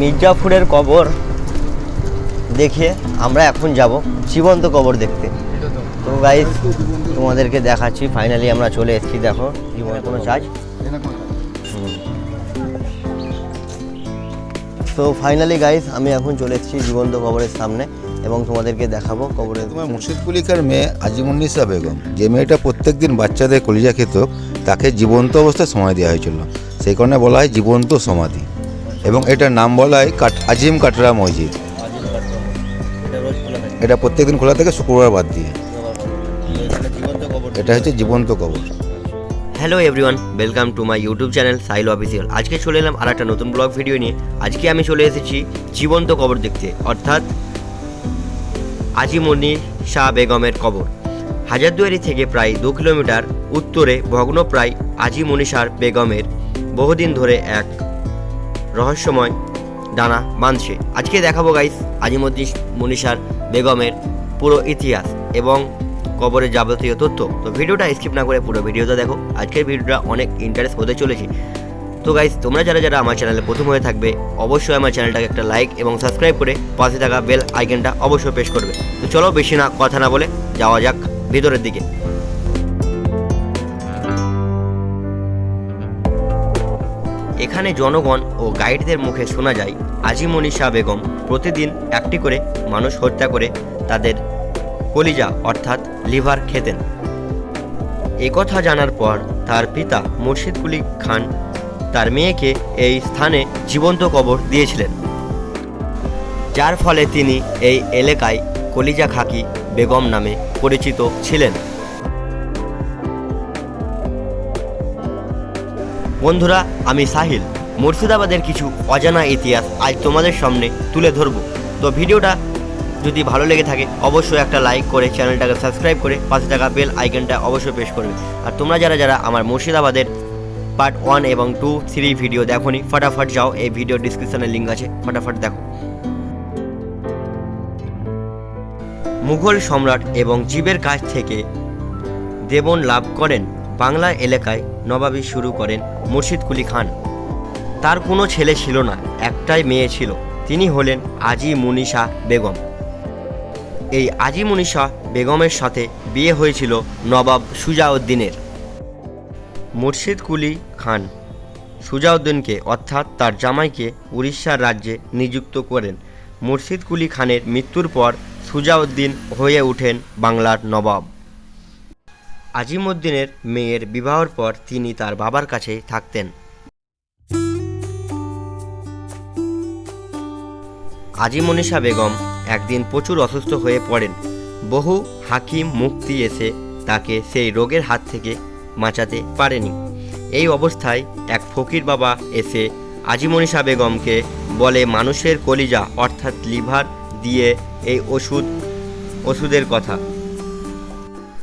মির্জাপুরের কবর দেখে আমরা এখন যাব জীবন্ত কবর দেখতে। তো গাইজ তোমাদেরকে দেখাচ্ছি ফাইনালি আমরা চলে এসেছি, দেখো, জীবনে কোনো চার্জ? তো ফাইনালি গাইজ আমি এখন চলে এসেছি জীবন্ত কবরের সামনে এবং তোমাদেরকে দেখাবো কবরের তোমার মুর্শিদ কুলিকার মেয়ে আজিমুন্নিসা বেগম, যে মেয়েটা প্রত্যেকদিন বাচ্চাদের কলিজা খেত, তাকে জীবন্ত অবস্থায় সময় দেওয়া হয়েছিল। সেই কারণে বলা হয় জীবন্ত সমাধি। এবং এটার নাম বলা হয় কাট আজিম কাটরা মসজিদ। এটা প্রত্যেকদিন খোলা থাকে, শুক্রবার বাদ দিয়ে। এটা হচ্ছে জীবন্ত কবর। Hello everyone welcome to my YouTube channel Sail official আজকে চলে এলাম আর একটা নতুন ব্লগ ভিডিও নিয়ে। আজকে আমি চলে এসেছি জীবন্ত কবর দেখতে, অর্থাৎ আজিমনি শাহ বেগমের কবর। হাজারদুয়ারি থেকে প্রায় দু কিলোমিটার উত্তরে, ভগ্নপ্রায় আজি মনীষার বেগমের বহুদিন ধরে এক রহস্যময় ডানা বাঁধছে। আজকে দেখাবো গাইস আজিমুদ্দিন মনীষার বেগমের পুরো ইতিহাস এবং কবরের যাবতীয় তথ্য। তো ভিডিওটা স্কিপ না করে পুরো ভিডিওটা দেখো। আজকের ভিডিওটা অনেক ইন্টারেস্ট হতে চলেছে। তো গাইস তোমরা যারা যারা আমার চ্যানেলে প্রথম হয়ে থাকবে, অবশ্যই আমার চ্যানেলটাকে একটা লাইক এবং সাবস্ক্রাইব করে পাশে থাকা বেল আইকনটা অবশ্যই প্রেস করবে। তো চলো বেশি না কথা না বলে যাওয়া যাক ভিতরের দিকে। এখানে জনগণ ও গাইডদের মুখে শোনা যায় আজিমনি শাহ বেগম প্রতিদিন একটি করে মানুষ হত্যা করে তাদের কলিজা অর্থাৎ লিভার খেতেন। একথা জানার পর তার পিতা মুর্শিদ কুলি খান তার মেয়েকে এই স্থানে জীবন্ত কবর দিয়েছিলেন। যার ফলে তিনি এই এলাকায় কলিজা খাকি বেগম নামে পরিচিত ছিলেন। বন্ধুরা, আমি সাহিল। মুর্শিদাবাদের কিছু অজানা ইতিহাস আজ তোমাদের সামনে তুলে ধরব। তো ভিডিওটা যদি ভালো লেগে থাকে, অবশ্যই একটা লাইক করে চ্যানেলটাকে সাবস্ক্রাইব করে পাশে থাকা বেল আইকনটা অবশ্যই প্রেস করবে। আর তোমরা যারা যারা আমার মুর্শিদাবাদের পার্ট ওয়ান এবং টু থ্রি ভিডিও দেখোনি, ফটাফট যাও, এই ভিডিও ডিসক্রিপশনে লিঙ্ক আছে, ফটাফট দেখো। মুঘল সম্রাট এবং জীবের কাছ থেকে দেবন লাভ করেন। বাংলা এলাকায় নবাবি শুরু করেন মুর্শিদ কুলি খান। তার কোনো ছেলে ছিল না, একটাই মেয়ে ছিল। তিনি হলেন আজি মুনিশা বেগম। এই আজি মুনিশা বেগমের সাথে বিয়ে হয়েছিল নবাব সুজাউদ্দিনের। মুর্শিদ কুলি খান সুজাউদ্দিনকে, অর্থাৎ তার জামাইকে, উড়িষ্যার রাজ্যে নিযুক্ত করেন। মুর্শিদ কুলি খানের মৃত্যুর পর সুজাউদ্দিন হয়ে ওঠেন বাংলার নবাব। আজিমুদ্দিনের মেয়ের বিবাহর পর তিনি তার বাবার কাছে থাকতেন। আজিমনীষা বেগম একদিন প্রচুর অসুস্থ হয়ে পড়েন। বহু হাকিম মুক্তি এসে তাকে সেই রোগের হাত থেকে বাঁচাতে পারেনি। এই অবস্থায় এক ফকির বাবা এসে আজিমনীষা বেগমকে বলে, মানুষের কলিজা, অর্থাৎ লিভার, দিয়ে এই ওষুধ, ওষুধের কথা।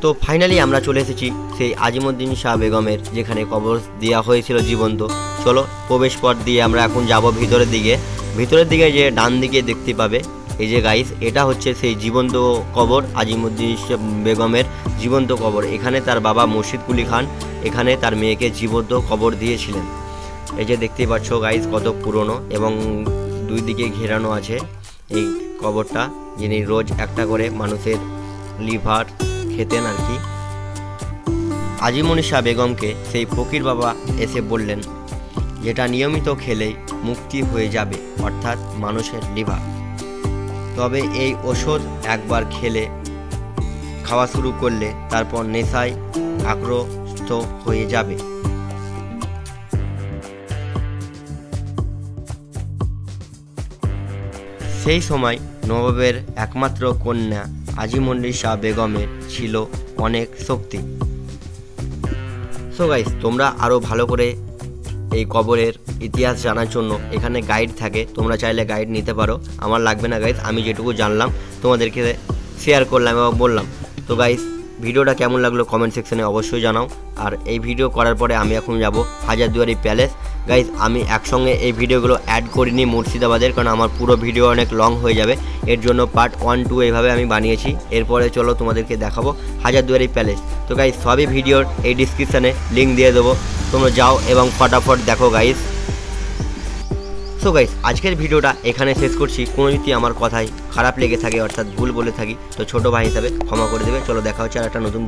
তো ফাইনালি আমরা চলে এসেছি সেই আজিমুদ্দিন শাহ বেগমের, যেখানে কবর দেওয়া হয়েছিল জীবন্ত। চলো প্রবেশ পথ দিয়ে আমরা এখন যাব ভিতরের দিকে। ভিতরের দিকে যে ডান দিকে দেখতে পাবে, এই যে গাইস এটা হচ্ছে সেই জীবন্ত কবর, আজিমুদ্দিন বেগমের জীবন্ত কবর। এখানে তার বাবা মুর্শিদ কুলি খান, এখানে তার মেয়েকে জীবন্ত কবর দিয়েছিলেন। এই যে দেখতেই পাচ্ছ গাইস কত পুরনো এবং দুই দিকে ঘেরানো আছে এই কবরটা, যিনি রোজ একটা করে মানুষের লিভার খেতেন আর কি। আজিমনীষা বেগমকে সেই ফকির বাবা এসে বললেন, যেটা নিয়মিত খেলেই মুক্তি হয়ে যাবে, অর্থাৎ মানুষের লিভার। তবে এই ওষুধ একবার খেলে খাওয়া শুরু করলে তারপর নেশায় আগ্রস্ত হয়ে যাবে। সেই সময় নবাবের একমাত্র কন্যা আজিমন্ডি শাহ বেগমের ছিল অনেক শক্তি। সো গাইস তোমরা আরও ভালো করে এই কবরের ইতিহাস জানার জন্য এখানে গাইড থাকে, তোমরা চাইলে গাইড নিতে পারো। আমার লাগবে না গাইস আমি যেটুকু জানলাম, তোমাদেরকে শেয়ার করলাম এবং বললাম। তো গাইস ভিডিওটা কেমন লাগল কমেন্ট সেকশনে অবশ্যই জানাও। আর এই ভিডিও করার পরে আমি এখন যাব হাজারদুয়ারি প্যালেস গাইস আমি একসঙ্গে এই ভিডিওগুলো অ্যাড করিনি মুর্শিদাবাদের, কারণ আমার পুরো ভিডিও অনেক লং হয়ে যাবে। এর জন্য পার্ট ওয়ান টু এইভাবে আমি বানিয়েছি। এরপরে চলো তোমাদেরকে দেখাবো হাজারদুয়ারি প্যালেস তো গাইস সবই ভিডিওর এই ডিসক্রিপশানে লিঙ্ক দিয়ে দেবো। তোমরা যাও এবং ফটাফট দেখো গাইস সো গাইস আজকের ভিডিওটা এখানে শেষ করছি। কোনো যদি আমার কথায় খারাপ লেগে থাকে, অর্থাৎ ভুল বলে থাকি, তো ছোট ভাই হিসাবে ক্ষমা করে দেবে। চলো দেখা হচ্ছে আর একটা নতুন